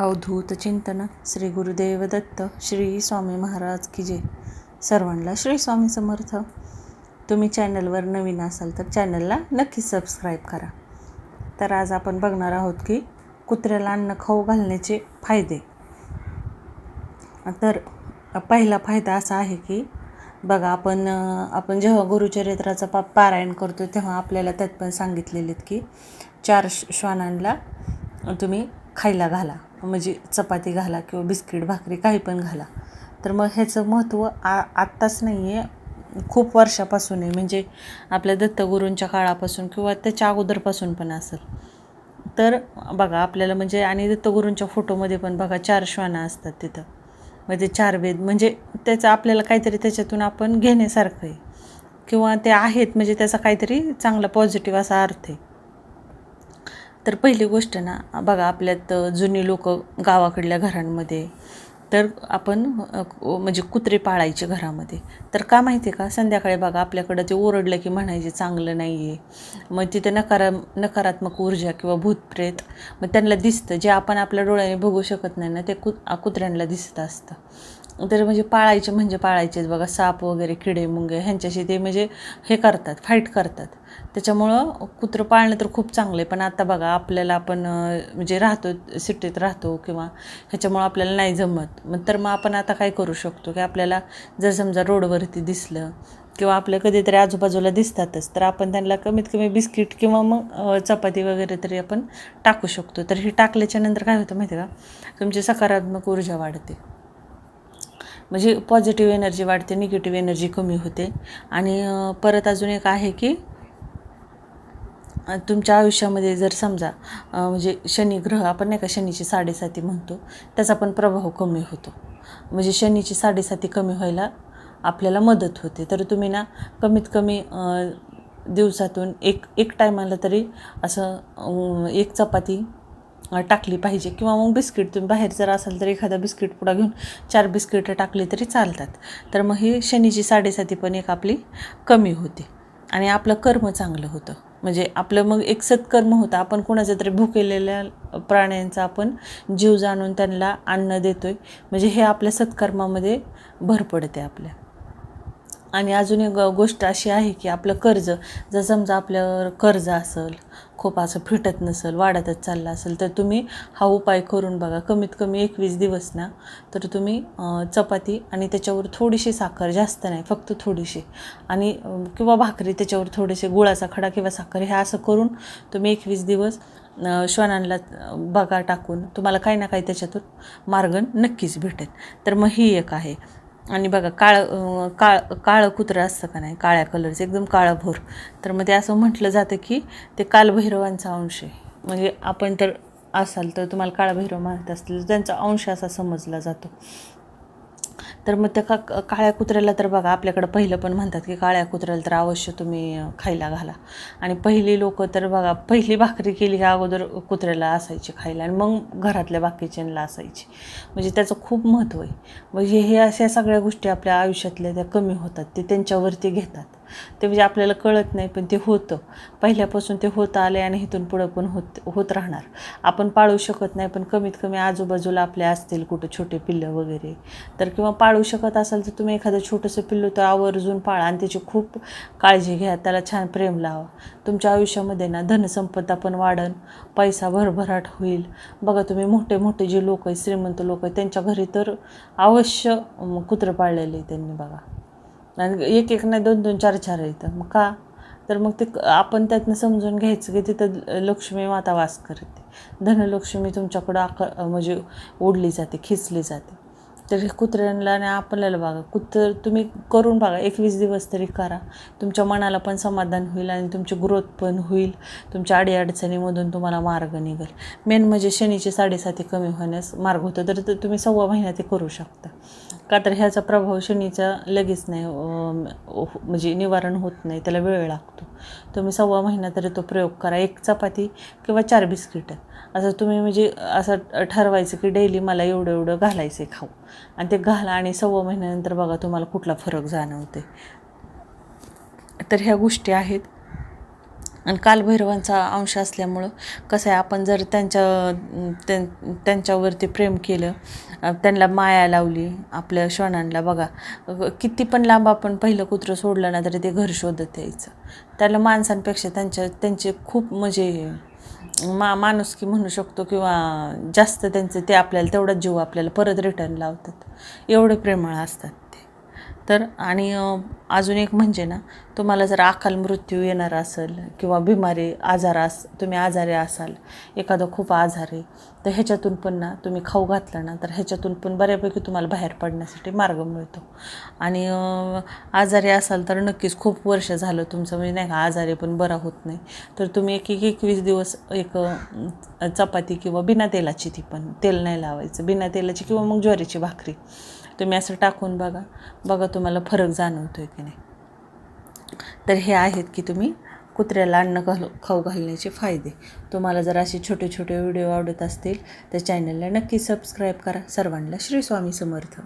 अवधूत चिंतन श्री गुरुदेव दत्त श्री स्वामी महाराज की जय. सर्वांना श्री स्वामी समर्थ. तुम्ही चॅनलवर नवीन असाल तर चॅनलला नक्की सबस्क्राईब करा. तर आज आपण बघणार आहोत की कुत्र्याला अन्न खाऊ घालण्याचे फायदे. तर पहिला फायदा असा आहे की बघा आपण आपण जेव्हा गुरुचरित्राचा पा पारायण करतो तेव्हा आपल्याला त्यात पण सांगितलेले की चार श्वानांना तुम्ही खायला घाला. म्हणजे चपाती घाला किंवा बिस्किट भाकरी काही पण घाला. तर मग ह्याचं महत्त्व आ आत्ताच नाही आहे खूप वर्षापासून आहे. म्हणजे आपल्या दत्तगुरूंच्या काळापासून किंवा त्याच्या अगोदरपासून पण असेल. तर बघा आपल्याला म्हणजे आणि दत्तगुरूंच्या फोटोमध्ये पण बघा चार श्वाना असतात तिथं. म्हणजे चार वेद म्हणजे त्याचं आपल्याला काहीतरी त्याच्यातून आपण घेण्यासारखं आहे. किंवा ते आहेत म्हणजे त्याचा काहीतरी चांगला पॉझिटिव्ह असा अर्थ आहे. तर पहिली गोष्ट ना बघा आपल्यात जुनी लोक गावाकडल्या घरांमध्ये तर आपण म्हणजे कुत्रे पाळायचे घरामध्ये. तर का माहिती आहे का? संध्याकाळी बघा आपल्याकडं ते ओरडलं की म्हणायचे चांगलं नाही आहे मग तिथे नकारा नकारात्मक ऊर्जा किंवा भूतप्रेत मग त्यांना दिसतं. जे आपण आपल्या डोळ्याने बघू शकत नाही ना ते कुत कुत्र्यांना दिसत असतं. तर म्हणजे पाळायचे म्हणजे पाळायचेच बघा साप वगैरे किडे मुंगे ह्यांच्याशी ते म्हणजे हे करतात फाईट करतात. त्याच्यामुळं कुत्रं पाळणं तर खूप चांगलं आहे. पण आता बघा आपल्याला आपण म्हणजे राहतो सिटीत राहतो किंवा ह्याच्यामुळं आपल्याला नाही जमत. मग तर मग आपण आता काय करू शकतो की आपल्याला जर समजा रोडवरती दिसलं किंवा आपल्या कधीतरी आजूबाजूला दिसतातच तर आपण त्यांना कमीत कमी बिस्किट किंवा मग चपाती वगैरे तरी आपण टाकू शकतो. तर ही टाकल्याच्यानंतर काय होतं माहिती का? तुमची सकारात्मक ऊर्जा वाढते. म्हणजे पॉझिटिव्ह एनर्जी वाढते निगेटिव्ह एनर्जी कमी होते. आणि परत अजून एक आहे की तुमच्या आयुष्यामध्ये जर समजा म्हणजे शनी ग्रह आपण नाही का शनीची साडेसाती म्हणतो त्याचा पण प्रभाव कमी होतो. म्हणजे शनीची साडेसाती कमी व्हायला आपल्याला मदत होते. तर तुम्ही ना कमीत कमी दिवसातून एक एक टायमाला तरी असं एक चपाती टाकली पाहिजे. किंवा मग बिस्किट तुम्ही बाहेर जर असाल तर एखादा बिस्किट पुडा घेऊन चार बिस्किटं टाकली तरी चालतात. तर मग ही शनीची साडेसाती पण एक आपली कमी होते. आणि आपलं कर्म चांगलं होतं. म्हणजे आपलं मग एक सत्कर्म होतं. आपण कोणाच्या तरी भुकेलेल्या प्राण्यांचा आपण जीव जाणून त्यांना अन्न देतो आहे म्हणजे हे आपल्या सत्कर्मामध्ये भर पडते आपल्या. आणि अजून एक गोष्ट अशी आहे की आपलं कर्ज जर समजा आपल्यावर कर्ज असेल खूप असं फिटत नसेल वाढतच चाललं असेल तर तुम्ही हा उपाय करून बघा. कमीत कमी एकवीस दिवस ना तर तुम्ही चपाती आणि त्याच्यावर थोडीशी साखर जास्त नाही फक्त थोडीशी. आणि किंवा भाकरी त्याच्यावर थोडेसे गुळाचा खडा किंवा साखर हे असं करून तुम्ही एकवीस दिवस श्वानांना बघा टाकून तुम्हाला काही ना काही त्याच्यातून मार्ग नक्कीच भेटेल. तर मग ही एक आहे. आणि बघा काळ काळ काळं कुत्रं असतं का नाही? काळ्या कलरचं एकदम काळं भोर. तर मग ते असं म्हटलं जातं की ते कालभैरवांचा अंश आहे. म्हणजे आपण तर असाल तर तुम्हाला काळभैरव माहीत असतील त्यांचा अंश असा समजला जातो. तर मग त्या का काळ्या कुत्र्याला तर बघा आपल्याकडं पहिलं पण म्हणतात की काळ्या कुत्र्याला तर अवश्य तुम्ही खायला घाला. आणि पहिली लोक तर बघा पहिली भाकरी केली ह्या अगोदर कुत्र्याला असायची खायला आणि मग घरातल्या बाकीच्यांना असायची. म्हणजे त्याचं खूप महत्त्व आहे. म्हणजे हे अशा सगळ्या गोष्टी आपल्या आयुष्यातल्या त्या कमी होतात ते त्यांच्यावरती घेतात. ते म्हणजे आपल्याला कळत नाही पण ते होतं. पहिल्यापासून ते होत आले आणि इथून पुढं पण होत होत राहणार. आपण पाळू शकत नाही पण कमीत कमी आजूबाजूला आपले असतील कुठं छोटे पिल्लं वगैरे. तर किंवा पाळू शकत असाल तर तुम्ही एखादं छोटंसं पिल्लू तर आवर्जून पाळा आणि त्याची खूप काळजी घ्या त्याला छान प्रेम लावा. तुमच्या आयुष्यामध्ये ना धनसंपदा पण वाढन पैसा भरभराट होईल. बघा तुम्ही मोठे मोठे जे लोक आहेत श्रीमंत लोक आहेत त्यांच्या घरी तर अवश्य कुत्रं पाळलेले त्यांनी बघा. एक एक नाही दोन दोन चार चार येतं. मग का? तर मग ते आपण त्यातनं समजून घ्यायचं की तिथं लक्ष्मी माता वास करते. धनलक्ष्मी तुमच्याकडं आक म्हणजे ओढली जाते खिचली जाते. तर कुत्र्यांना आणि आपल्याला बघा कुत्र तुम्ही करून बघा एकवीस दिवस तरी करा. तुमच्या मनाला पण समाधान होईल आणि तुमची ग्रोथ पण होईल. तुमच्या अडीअडचणीमधून तुम्हाला मार्ग निघेल. मेन म्हणजे शनीचे साडेसाती कमी होण्यास मार्ग होतो. तर तुम्ही सव्वा महिन्यात ते करू शकता. का तर ह्याचा प्रभाव शनीचा लगेच नाही हो, म्हणजे निवारण होत नाही त्याला वेळ लागतो. तुम्ही सव्वा महिना तरी तो प्रयोग करा एक चपाती किंवा चार बिस्किटं. असं तुम्ही म्हणजे असं ठरवायचं की डेली मला एवढं एवढं घालायचं आहे खाऊ. आणि ते घाला आणि सव्वा महिन्यानंतर बघा तुम्हाला कुठला फरक जाणवते तर ह्या गोष्टी आहेत. आणि कालभैरवांचा अंश असल्यामुळं कसं आहे आपण जर त्यांच्या त्यां त्यांच्यावरती प्रेम केलं त्यांना माया लावली आपल्या श्वानांना बघा किती पण लांब आपण पहिलं कुत्रं सोडलं ना तरी ते घर शोधत यायचं. त्याला माणसांपेक्षा त्यांच्या त्यांचे खूप म्हणजे मा माणुसकी म्हणू शकतो किंवा जास्त त्यांचे ते आपल्याला तेवढाच जीव आपल्याला परत रिटर्न लावतात. एवढे प्रेमळ असतात. तर आणि अजून एक म्हणजे ना तुम्हाला जर अकाल मृत्यू येणार असेल किंवा बिमारी आजार अस तुम्ही आजारी असाल एखादं खूप आजार आहे तर ह्याच्यातून पण ना तुम्ही खाऊ घातला ना तर ह्याच्यातून पण बऱ्यापैकी तुम्हाला बाहेर पडण्यासाठी मार्ग मिळतो. आणि आजारी असाल तर नक्कीच खूप वर्ष झालं तुमचं म्हणजे नाही का आजारी पण बरा होत नाही. तर तुम्ही एक एक एकवीस दिवस एक चपाती किंवा बिना तेलाची ती पण तेल नाही लावायचं. बिना तेलाची किंवा मग ज्वारीची भाकरी. तुम्ही असं टाकून बघा. बघा तुम्हाला फरक जाणवतो आहे की नाही. तर हे आहेत की तुम्ही कुत्र्याला अन्न घालू खाऊ घालण्याचे फायदे. तुम्हाला जर असे छोटे छोटे व्हिडिओ आवडत असतील तर चॅनलला नक्की सबस्क्राईब करा. सर्वांना श्री स्वामी समर्थ.